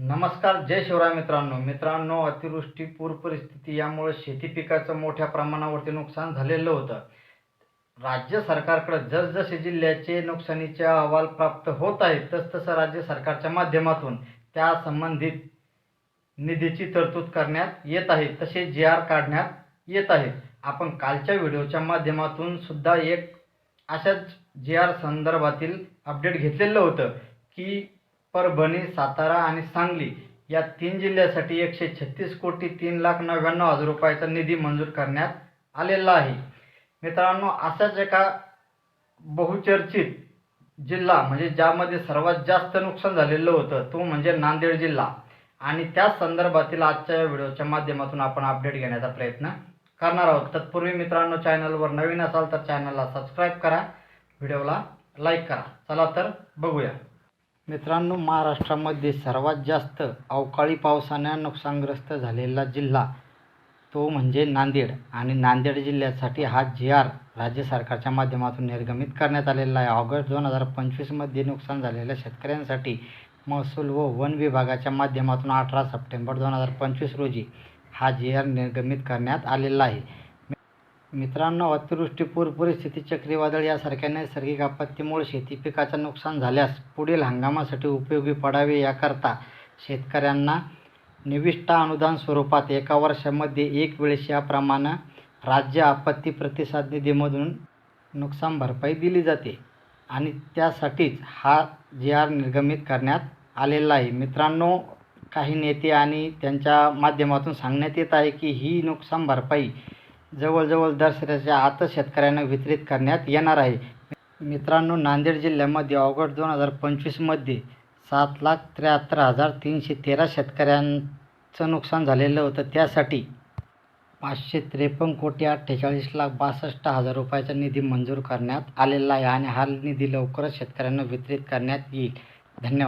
नमस्कार जय शिवराय मित्रांनो. मित्रांनो अतिवृष्टी पूर परिस्थिती यामुळे शेती पिकाचं मोठ्या प्रमाणावरती नुकसान झालेलं होतं. राज्य सरकारकडे जसजसे जिल्ह्याचे नुकसानीचे अहवाल प्राप्त होत आहेत तसतसं राज्य सरकारच्या माध्यमातून त्या संबंधित निधीची तरतूद करण्यात येत आहे तसे जे आर काढण्यात येत आहे. आपण कालच्या व्हिडिओच्या माध्यमातून सुद्धा एक अशाच जे आर संदर्भातील अपडेट घेतलेलं होतं की परभणी सातारा आणि सांगली या तीन जिल्ह्यासाठी एकशे छत्तीस कोटी तीन लाख नव्याण्णव हजार रुपयाचा निधी मंजूर करण्यात आलेला आहे. मित्रांनो असाच एका बहुचर्चित जिल्हा म्हणजे ज्यामध्ये सर्वात जास्त नुकसान झालेलं होतं तो म्हणजे नांदेड जिल्हा. आणि त्या संदर्भातील आजच्या या व्हिडिओच्या माध्यमातून आपण अपडेट घेण्याचा प्रयत्न करणार आहोत. तत्पूर्वी मित्रांनो चॅनलवर नवीन असाल तर चॅनलला सबस्क्राईब करा व्हिडिओला लाईक करा. चला तर बघूया. मित्रांनो महाराष्ट्रामध्ये सर्वात जास्त अवकाळी पावसाने नुकसानग्रस्त झालेला जिल्हा तो म्हणजे नांदेड. आणि नांदेड जिल्ह्यासाठी हा जी आर राज्य सरकारच्या माध्यमातून निर्गमित करण्यात आलेला आहे. ऑगस्ट दोन हजार पंचवीसमध्ये नुकसान झालेल्या शेतकऱ्यांसाठी महसूल व वन विभागाच्या माध्यमातून अठरा सप्टेंबर दोन हजार पंचवीस रोजी हा जी आर निर्गमित करण्यात आलेला आहे. मित्रांनो अतिवृष्टी पूर परिस्थिती चक्रीवादळ यासारख्या नैसर्गिक आपत्तीमुळे शेती पिकाचं नुकसान झाल्यास पुढील हंगामासाठी उपयोगी पडावे याकरता शेतकऱ्यांना निविष्ठा अनुदान स्वरूपात एका वर्षामध्ये एक वेळेस याप्रमाणे राज्य आपत्ती प्रतिसाद निधीमधून नुकसान भरपाई दिली जाते आणि त्यासाठीच हा जी आर निर्गमित करण्यात आलेला आहे. मित्रांनो काही नेते आणि त्यांच्या माध्यमातून सांगण्यात येत आहे की ही नुकसान भरपाई जवळजवळ दसऱ्याच्या आतच शेतकऱ्यांना वितरित करण्यात येणार आहे. मित्रांनो नांदेड जिल्ह्यामध्ये ऑगस्ट दोन हजार पंचवीसमध्ये सात लाख त्र्याहत्तर हजार तीनशे तेरा शेतकऱ्यांचं नुकसान झालेलं होतं. त्यासाठी पाचशे त्रेपन्न कोटी अठ्ठेचाळीस लाख बासष्ट हजार रुपयाचा निधी मंजूर करण्यात आलेला आहे आणि हा निधी लवकरच शेतकऱ्यांना वितरित करण्यात येईल. धन्यवाद.